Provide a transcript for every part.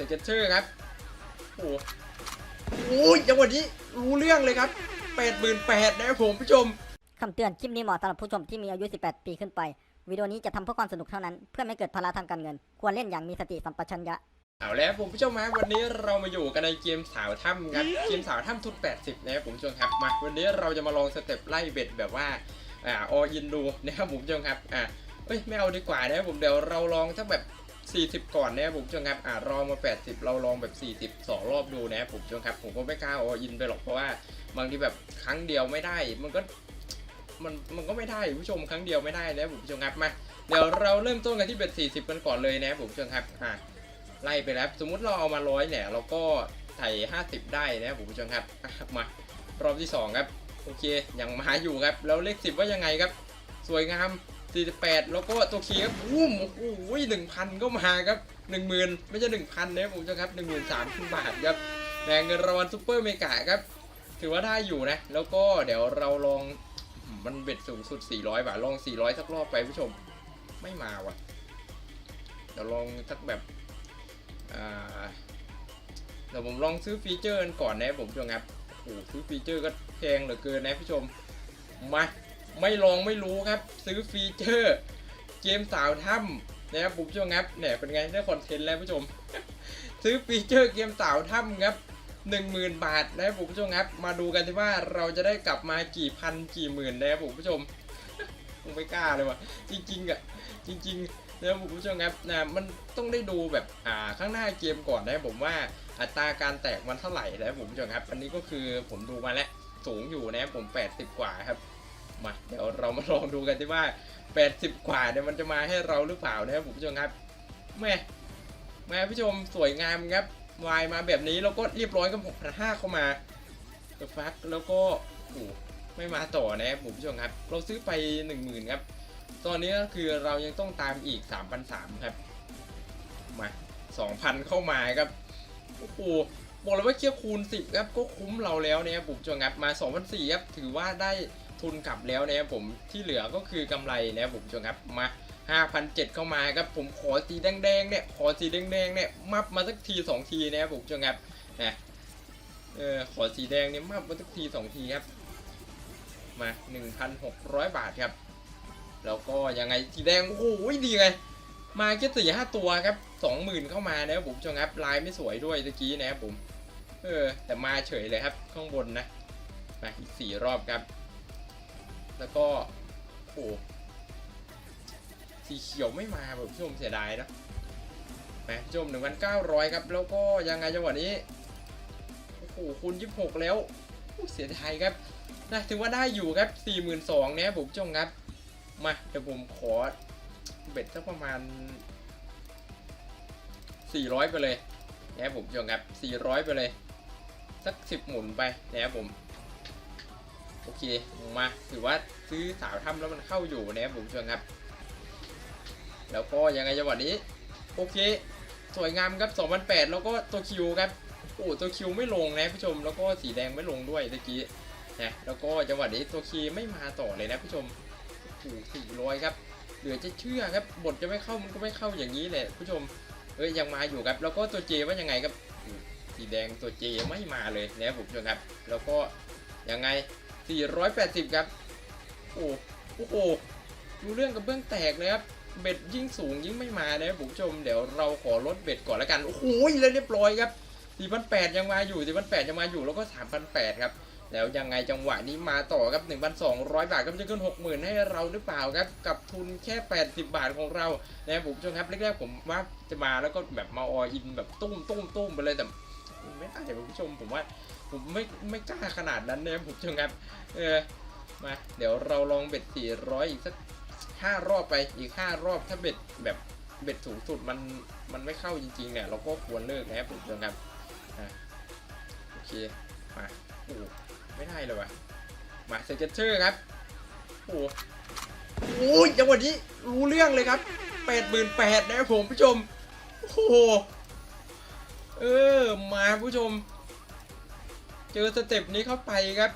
สเก็ตเชอร์ครับ โอ้โหโอ้ยจังหวะนี้รู้เรื่องเลยครับแปดหมื่นแปดนะครับผมผู้ชมคำเตือนคลิปนี้เหมาะสำหรับผู้ชมที่มีอายุ 18 ปีขึ้นไป วิดีโอนี้จะทำเพื่อความสนุกเท่านั้น เพื่อไม่เกิดภาระทางการเงิน ควรเล่นอย่างมีสติสัมปชัญญะ เอาแล้วผมผู้ชมฮะวันนี้เรามาอยู่กันในเกมสาวถ้ำครับ เกมสาวถ้ำทุน 80 นะครับผมผู้ชมครับมาวันนี้เราจะมาลองสเต็ปไล่เบ็ดแบบว่า อ่าออินดูนะครับผมผู้ชมครับ อ่าเอ้ยไม่เอาดีกว่านะครับผมเดี๋ยวเราลองสักแบบ 40 ก่อนนะครับผมผู้ชมครับอ่ารองมา 80 เราลองแบบ42รอบดูนะครับผมผู้ชมครับผมก็ไม่กล้าออินไปหรอกเพราะว่าบางทีแบบครั้งเดียวไม่ได้ มันก็มันมันก็ไม่ได้ผู้ชมครั้งเดียวไม่ได้นะครับผมผู้ชมครับมาเดี๋ยวเราเริ่มต้นกันที่เบ็ด40 กันก่อนเลยนะครับผมผู้ชมครับอ่าไล่ไปแล้วสมมุติเราเอามาร้อยเนี่ยเราก็ไถ่50 ได้นะครับผมผู้ชมครับมารอบที่ 2 ครับโอเคยังมาอยู่ครับแล้วเลข10ว่ายังไงครับ สวยงาม 48 แล้วก็ตัวคีย์ครับอู้มโอ้โหหนึ่งพันก็มาครับ10,000ไม่ใช่1,000นะครับผมผู้ชมครับ13,000บาทครับแรงเงินรางวัลซูเปอร์เมกาครับ ถือว่าได้อยู่นะ แล้วก็เดี๋ยวเราลองมันเบ็ดสูงสุด 400 บาท ลอง 400 สักรอบไปผู้ชม ไม่มาว่ะ เดี๋ยวลองสักแบบอ่าเดี๋ยวผมลองซื้อฟีเจอร์กันก่อนนะผมผู้ชมครับโอ้โหซื้อฟีเจอร์ก็แพงเหลือเกินนะผู้ชม มา ไม่ลองไม่รู้ครับ ซื้อฟีเจอร์เกมสาวถ้ำนะครับผมผู้ชมครับเนี่ยเป็นไงได้คอนเทนต์แล้วผู้ชม ซื้อฟีเจอร์เกมสาวถ้ำครับหนึ่งหมื่นบาทนะครับผมผู้ชมครับ มาดูกันที่ว่าเราจะได้กลับมากี่พันกี่หมื่นนะครับผมผู้ชมผมไม่กล้าเลยว่ะจริงๆอะจริงๆนะคุณผู้ชมครับนะมันต้องได้ดูแบบอ่าข้างหน้าเกมก่อนนะผมว่าอัตราการแตกมันเท่าไหร่นะผมผู้ชมครับ อันนี้ก็คือผมดูมาแล้วสูงอยู่นะครับผม 80 กว่าครับ มาเดี๋ยวเรามาลองดูกันที่ว่า 80 กว่าเนี่ยมันจะมาให้เราหรือเปล่านะครับผู้ชมครับแม่แม่ผู้ชมสวยงามครับวายมาแบบนี้แล้วก็เรียบร้อยกับ6 5 0เข้ามาฟักแล้วก็โอ้ไม่มาต่อนะครับผู้ชมครับ เราซื้อไป 10,000ครับตอนนี้ก็คือเรายังต้องตามอีก 3,300ครับมา2,000 เข้ามาครับโอ้โหบอกเลยว่าเคียคูณ 10 ครับ ก็คุ้มเราแล้วเนี่ยผู้ชมจวงับมา2,400ครับถือว่าได้ ทุนกลับแล้วเนี่ยผมที่เหลือก็คือกำไรเนี่ยผมจวงับมา5,700เข้ามาครับผมขอสีแดงๆเนี่ยขอสีแดงๆเนี่ยมับมาสักที 2 ทีเนี่ยผมจวงับนะเออขอสีแดงเนี่ยมับมาสักที 2 ทีครับมา 1,600 บาทครับ แล้วก็ยังไงสีแดงโอ้โหดีไงมาแค่สี่ห้าตัวครับสองหมื่นเข้ามานะครับผมชมครับลายไม่สวยด้วยตะกี้นะครับผมเออแต่มาเฉยเลยครับข้างบนนะมาอีกสี่รอบครับ แล้วก็โอ้โหสีเขียวไม่มาแบบผู้ชมเสียดายนะมาผู้ชมหนึ่งพันเก้าร้อยครับ แล้วก็ยังไงจังหวะนี้โอ้โหคูณยี่สิบหกแล้วเสียดายครับนะถือว่าได้อยู่ครับสี่หมื่นสองนะครับผมผู้ชมครับ มาเดี๋ยวผมขอเบ็ดสักประมาณ400ไปเลยนะครับผมชมครับ400ไปเลย สัก10หมุนไปนะครับผม โอเคมาถือว่าซื้อสาวถ้ำแล้วมันเข้าอยู่นะครับผมเชมครับแล้วก็ยังไงจังหวะนี้ โอเค สวยงามครับ2008 แล้วก็ตัวคิวครับโอ้ตัวคิวไม่ลงนะผู้ชม แล้วก็สีแดงไม่ลงด้วยตะกี้นะแล้วก็จังหวะนี้ตัวคีไม่มาต่อเลยนะผู้ชมโอ้สี่ร้อยครับเหลือจะเชื่อครับบทจะไม่เข้ามันก็ไม่เข้าอย่างนี้แหละผู้ชมเอ้ยยังมาอยู่ครับ แล้วก็ตัวเจว่ายังไงครับสีแดงตัวเจไม่มาเลยนะครับผมผู้ชมครับ แล้วก็ยังไง 480 ครับ โอ้โอ้โหดูเรื่องกับเบื้องแตกเลยครับ เบ็ดยิ่งสูงยิ่งไม่มานะครับผู้ชม เดี๋ยวเราขอลดเบ็ดก่อนละกัน โอ้โหเลยเรียบร้อยครับ4,800ยังมาอยู่4,800ยังมาอยู่ แล้วก็ 3,800ครับ แล้วยังไงจังหวะนี้มาต่อครับ 1,200 บาทก็จะขึ้น 60,000 ให้เราหรือเปล่าครับ กับทุนแค่ 80 บาทของเรานะครับผู้ชมครับแรกๆผมว่าจะมาแล้วก็แบบมาออินแบบตุ้มตุ้มตุ้มไปเลยแต่ไม่ได้ผมผู้ชมผมว่า ผมไม่ไม่กล้าขนาดนั้นนะครับผมผู้ชมครับ เออ มา เดี๋ยวเราลองเบ็ด 400 อีกสัก5รอบไป อีก5รอบถ้าเบ็ดแบบเบ็ดสูงสุดมันมันไม่เข้าจริงๆเนี่ยเราก็ควรเลิกนะครับผมผู้ชมครับโอเค มาโอ้ไม่ได้เลยวะมาเก็ตเชอร์ครับ โอ้โหโอ้ยจังหวะนี้รู้เรื่องเลยครับแปดหมื่นแปดนะครับผมผู้ชม โอ้โห เออ มาผู้ชม เจอสเต็ปนี้เข้าไปครับ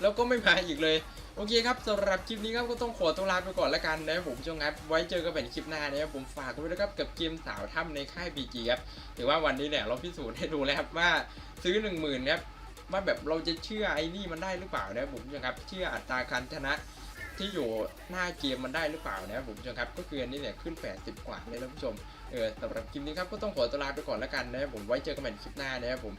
แล้วก็ไม่มาอีกเลย โอเคครับสำหรับคลิปนี้ครับก็ต้องขอตัวลาไปก่อนละกันนะครับผมผู้ชมครับไว้เจอกันใหม่ในคลิปหน้านะครับผมฝากไว้ด้วยนะครับกับเกมสาวถ้ำในค่าย PG ครับถือว่าวันนี้เนี่ยเราพิสูจน์ให้ดูแล้วครับว่าซื้อ 1 0,000ครับว่าแบบเราจะเชื่อไอ้นี่มันได้หรือเปล่านะครับผมผู้ชมครับเชื่ออัตราการชนะที่อยู่หน้าเกมมันได้หรือเปล่านะครับผมผู้ชมครับก็คืออันนี้เนี่ยขึ้น 80 กว่าเลยนะผู้ชมเออสำหรับคลิปนี้ครับก็ต้องขอตัวลาไปก่อนละกันนะครับผมไว้เจอกันใหม่คลิปหน้านะครับผม